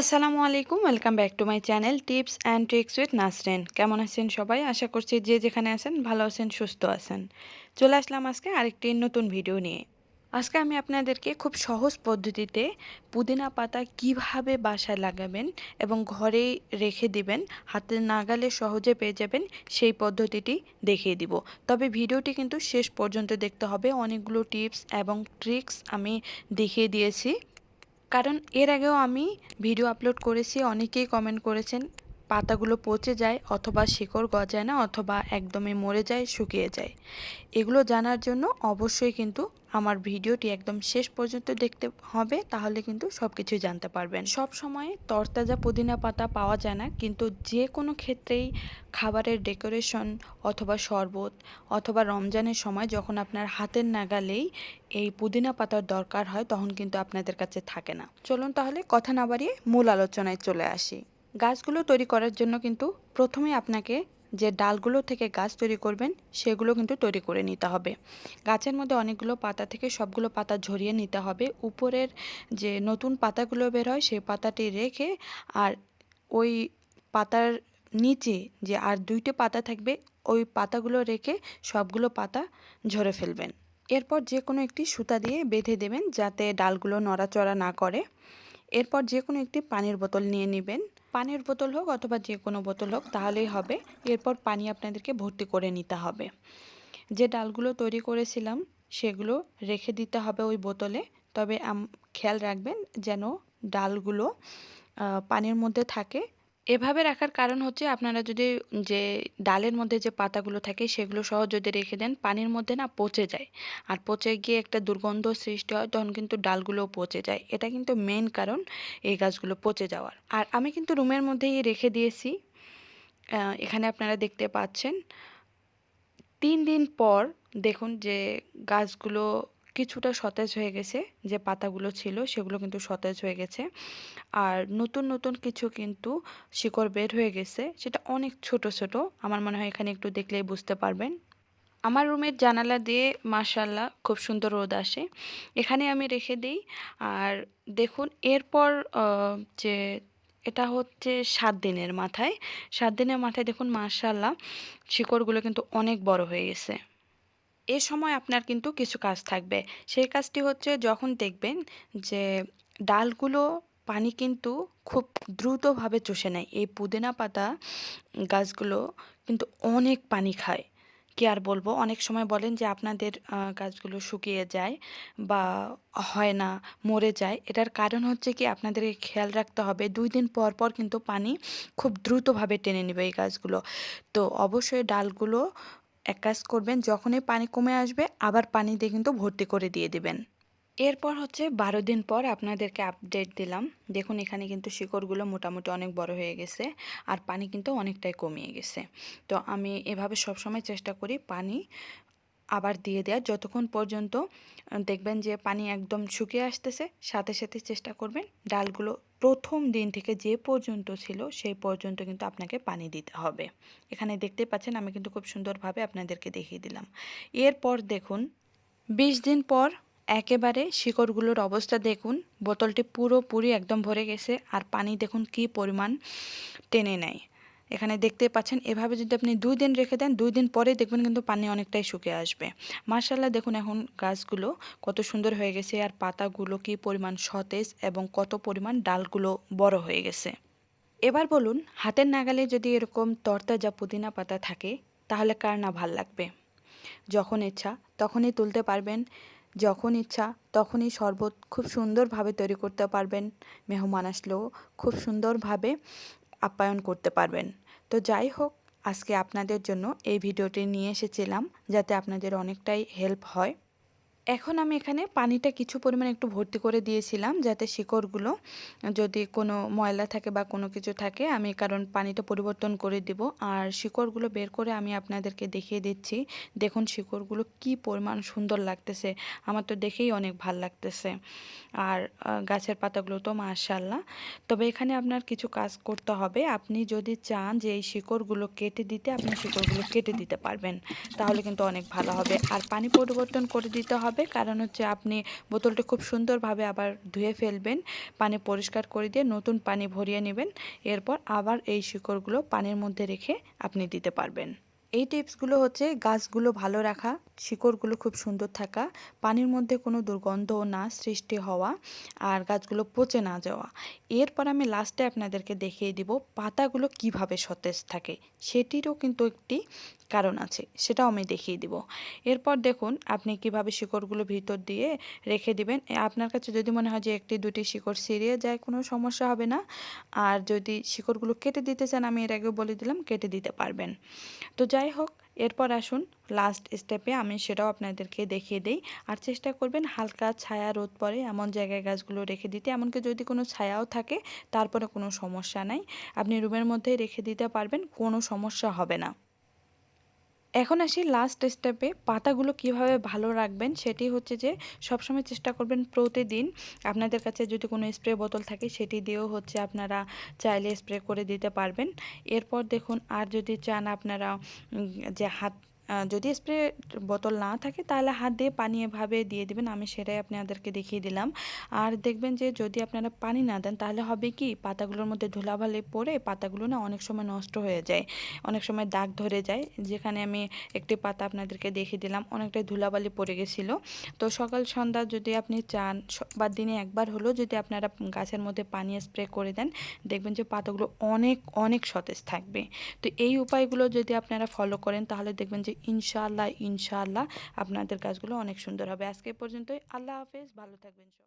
আসসালামু আলাইকুম, welcome back to my channel tips and tricks with Nasrin. কেমন আছেন সবাই? আশা করছি যে যেখানে আছেন ভালো আছেন, সুস্থ আছেন। চলে আসলাম আজকে আরেকটি নতুন ভিডিও নিয়ে। আজকে আমি আপনাদেরকে খুব সহজ পদ্ধতিতে পুদিনা পাতা কীভাবে বাসায় লাগাবেন এবং ঘরেই রেখে দিবেন, হাতে নাগালে সহজে পেয়ে যাবেন, সেই পদ্ধতিটি দেখিয়ে দিব। তবে ভিডিওটি কিন্তু শেষ পর্যন্ত দেখতে হবে। অনেকগুলো টিপস এবং ট্রিক্স আমি দেখিয়ে দিয়েছি। কারণ এর আগেও আমি ভিডিও আপলোড করেছি অনেকেই কমেন্ট করেছেন। পাতাগুলো পচে যায় অথবা শিকড় গজায় না অথবা একদমই মরে যায়, শুকিয়ে যায়। এগুলো জানার জন্য অবশ্যই কিন্তু আমার ভিডিওটি একদম শেষ পর্যন্ত দেখতে হবে, তাহলে কিন্তু সব কিছুই জানতে পারবেন। সব সময় তরতাজা পুদিনা পাতা পাওয়া যায় না, কিন্তু যে কোনো ক্ষেত্রেই খাবারের ডেকোরেশন অথবা শরবত অথবা রমজানের সময় যখন আপনার হাতের নাগালেই এই পুদিনা পাতার দরকার হয়, তখন কিন্তু আপনাদের কাছে থাকে না। চলুন তাহলে কথা না বাড়িয়ে মূল আলোচনায় চলে আসি। গাছগুলো তৈরি করার জন্য কিন্তু প্রথমে আপনাকে যে ডালগুলো থেকে গাছ তৈরি করবেন, সেগুলো কিন্তু তৈরি করে নিতে হবে। গাছের মধ্যে অনেকগুলো পাতা থেকে সবগুলো পাতা ঝরিয়ে নিতে হবে। উপরের যে নতুন পাতাগুলো বের হয়, সেই পাতাটি রেখে আর ওই পাতার নিচে যে আর দুইটি পাতা থাকবে, ওই পাতাগুলো রেখে সবগুলো পাতা ঝরে ফেলবেন। এরপর যে কোনো একটি সুতা দিয়ে বেঁধে দেবেন, যাতে ডালগুলো নড়াচড়া না করে। এরপর যে কোনো একটি পানির বোতল নিয়ে নেবেন। পানির বোতল হোক অথবা যে কোনো বোতল হোক, তাহলেই হবে। এরপর পানি আপনাদেরকে ভর্তি করে নিতে হবে। যে ডালগুলো তৈরি করেছিলাম, সেগুলো রেখে দিতে হবে ওই বোতলে। তবে খেয়াল রাখবেন যেন ডালগুলো পানির মধ্যে থাকে। এভাবে রাখার কারণ হচ্ছে আপনারা যদি যে ডালের মধ্যে যে পাতাগুলো থাকে সেগুলো সহ যদি রেখে দেন, পানির মধ্যে না পচে যায়। আর পচে গিয়ে একটা দুর্গন্ধ সৃষ্টি হয়, তখন কিন্তু ডালগুলোও পচে যায়। এটা কিন্তু মেন কারণ এই গাছগুলো পচে যাওয়ার। আর আমি কিন্তু রুমের মধ্যেই রেখে দিয়েছি। এখানে আপনারা দেখতে পাচ্ছেন। তিন দিন পর দেখুন যে গাছগুলো কিছুটা সতেজ হয়ে গেছে, যে পাতাগুলো ছিল সেগুলো কিন্তু সতেজ হয়ে গেছে। আর নতুন নতুন কিছু কিন্তু শিকড় বের হয়ে গেছে, সেটা অনেক ছোট ছোট। আমার মনে হয় এখানে একটু দেখলেই বুঝতে পারবেন। আমার রুমের জানালা দিয়ে মার্শাল্লাহ খুব সুন্দর রোদ আসে। এখানে আমি রেখে দিই। আর দেখুন, এরপর যে এটা হচ্ছে সাত দিনের মাথায়। সাত দিনের মাথায় দেখুন মার্শাল্লাহ শিকড়গুলো কিন্তু অনেক বড় হয়ে গেছে। এ সময় আপনার কিন্তু কিছু কাজ থাকবে। সেই কাজটি হচ্ছে যখন দেখবেন যে ডালগুলো পানি কিন্তু খুব দ্রুতভাবে চষে নেয়। এই পুদিনা পাতা গাছগুলো কিন্তু অনেক পানি খায়। কি আর বলব? অনেক সময় বলেন যে আপনাদের গাছগুলো শুকিয়ে যায় বা হয় না, মরে যায়। এটার কারণ হচ্ছে কি আপনাদেরকে খেয়াল রাখতে হবে, দুই দিন পর পর কিন্তু পানি খুব দ্রুতভাবে টেনে নেবে এই গাছগুলো। তো অবশ্যই ডালগুলো এক কাজ করবেন, যখনই পানি কমে আসবে, আবার পানি দিয়ে কিন্তু ভর্তি করে দিয়ে দেবেন। এরপর হচ্ছে বারো দিন পর আপনাদেরকে আপডেট দিলাম। দেখুন, এখানে কিন্তু শিকড়গুলো মোটামুটি অনেক বড় হয়ে গেছে আর পানি কিন্তু অনেকটাই কমিয়ে গেছে। তো আমি এভাবে সবসময় চেষ্টা করি পানি আবার দিয়ে দেওয়ার যতক্ষণ পর্যন্ত দেখবেন যে পানি একদম শুকিয়ে আসতেছে, সাথে সাথে চেষ্টা করবেন ডালগুলো প্রথম দিন থেকে যে পর্যন্ত ছিল, সেই পর্যন্ত কিন্তু আপনাকে পানি দিতে হবে। এখানে দেখতে পাচ্ছেন, আমি কিন্তু খুব সুন্দরভাবে আপনাদেরকে দেখিয়ে দিলাম। এরপর দেখুন, বিশ দিন পর একেবারে শিকড়গুলোর অবস্থা দেখুন, বোতলটি পুরোপুরি একদম ভরে গেছে, আর পানি দেখুন কি পরিমাণ টেনে নেয়। এখানে দেখতে পাচ্ছেন, এভাবে যদি আপনি দুই দিন রেখে দেন, দুই দিন পরে দেখবেন কিন্তু পানি অনেকটাই শুকিয়ে আসবে। মার্শাল্লাহ দেখুন এখন গাছগুলো কত সুন্দর হয়ে গেছে আর পাতাগুলো কি পরিমাণ সতেজ এবং কত পরিমাণ ডালগুলো বড় হয়ে গেছে। এবার বলুন, হাতের নাগালে যদি এরকম তরতাজা পুদিনা পাতা থাকে, তাহলে কার না ভালো লাগবে? যখন ইচ্ছা তখনই তুলতে পারবেন, যখন ইচ্ছা তখনই শরবত খুব সুন্দরভাবে তৈরি করতে পারবেন, মেহমান আসলেও খুব সুন্দরভাবে আপ্যায়ন করতে পারবেন। তো যাই হোক, আজকে আপনাদের জন্য এই ভিডিওটি নিয়ে এসেছিলাম যাতে আপনাদের অনেকটাই হেল্প হয়। এখন আমি এখানে পানিটা কিছু পরিমাণ একটু ভর্তি করে দিয়েছিলাম যাতে শিকড়গুলো যদি কোনো ময়লা থাকে বা কোনো কিছু থাকে, আমি কারণ পানিটা পরিবর্তন করে দিব। আর শিকড়গুলো বের করে আমি আপনাদেরকে দেখিয়ে দিচ্ছি। দেখুন শিকড়গুলো কি পরিমাণ সুন্দর লাগতেছে। আমার তো দেখেই অনেক ভালো লাগতেছে। আর গাছের পাতাগুলো তো মাশাল্লাহ তবে এখানে আপনার কিছু কাজ করতে হবে। আপনি যদি চান যে এই শিকড়গুলো কেটে দিতে, আপনি শিকড়গুলো কেটে দিতে পারবেন। তাহলে কিন্তু অনেক ভালো হবে। আর পানি পরিবর্তন করে দিতে হবে হবে। কারণ হচ্ছে আপনি বোতলটা খুব সুন্দরভাবে আবার ধুয়ে ফেলবেন, পানি পরিষ্কার করে দিয়ে নতুন পানি ভরিয়ে নেবেন। এরপর আবার এই শিকড়গুলো পানির মধ্যে রেখে আপনি দিতে পারবেন। এই টিপসগুলো হচ্ছে গাছগুলো ভালো রাখা, শিকড়গুলো খুব সুন্দর থাকা, পানির মধ্যে কোনো দুর্গন্ধ না সৃষ্টি হওয়া আর গাছগুলো পচে না যাওয়া। এরপর আমি লাস্টে আপনাদেরকে দেখিয়ে দিব পাতাগুলো কীভাবে সতেজ থাকে। সেটিরও কিন্তু একটি কারণ আছে, সেটাও আমি দেখিয়ে দিব। এরপর দেখুন আপনি কীভাবে শিকড়গুলো ভিতর দিয়ে রেখে দিবেন। আপনার কাছে যদি মনে হয় যে একটি, দুটি শিকড় ছিঁড়িয়ে যায়, কোনো সমস্যা হবে না। আর যদি শিকড়গুলো কেটে দিতে চান, আমি এর আগেও বলে দিলাম, কেটে দিতে পারবেন। তো যাই হোক, এরপর আসুন লাস্ট স্টেপে আমি সেটাও আপনাদেরকে দেখিয়ে দেই। আর চেষ্টা করবেন হালকা ছায়া রোদ পরে এমন জায়গায় গাছগুলো রেখে দিতে। এমনকি যদি কোনো ছায়াও থাকে, তারপরে কোনো সমস্যা নাই। আপনি রুমের মধ্যেই রেখে দিতে পারবেন, কোনো সমস্যা হবে না। এখন আসি লাস্ট স্টেপে পাতাগুলো কীভাবে ভালো রাখবেন সেটি হচ্ছে যে, সবসময় চেষ্টা করবেন প্রতিদিন আপনাদের কাছে যদি কোনো স্প্রে বোতল থাকে সেটি দিয়েও হচ্ছে আপনারা চাইলে স্প্রে করে দিতে পারবেন। এরপর দেখুন, আর যদি চান আপনারা যে হাত যদি স্প্রে বোতল না থাকে, তাহলে হাত দিয়ে পানি এভাবে দিয়ে দিবেন, আমি সেটাই আপনাদেরকে দেখিয়ে দিলাম। আর দেখবেন যে, যদি আপনারা পানি না দেন, তাহলে হবে কি, পাতাগুলোর মধ্যে ধুলাবালি পড়ে পাতাগুলো না অনেক সময় নষ্ট হয়ে যায়, অনেক সময় দাগ ধরে যায়। যেখানে আমি একটি পাতা আপনাদেরকে দেখিয়ে দিলাম, অনেকটাই ধুলাবালি পড়ে গেছিল। তো সকাল সন্ধ্যা যদি আপনি চান বা দিনে একবার হলেও যদি আপনারা গাছের মধ্যে পানি স্প্রে করে দেন, দেখবেন যে পাতাগুলো অনেক অনেক সতেজ থাকবে। তো এই উপায়গুলো যদি আপনারা ফলো করেন, তাহলে দেখবেন যে ইনশাআল্লাহ ইনশাআল্লাহ আপনাদের কাজগুলো অনেক সুন্দর হবে। আজকে পর্যন্তই। আল্লাহ হাফেজ। ভালো থাকবেন সব।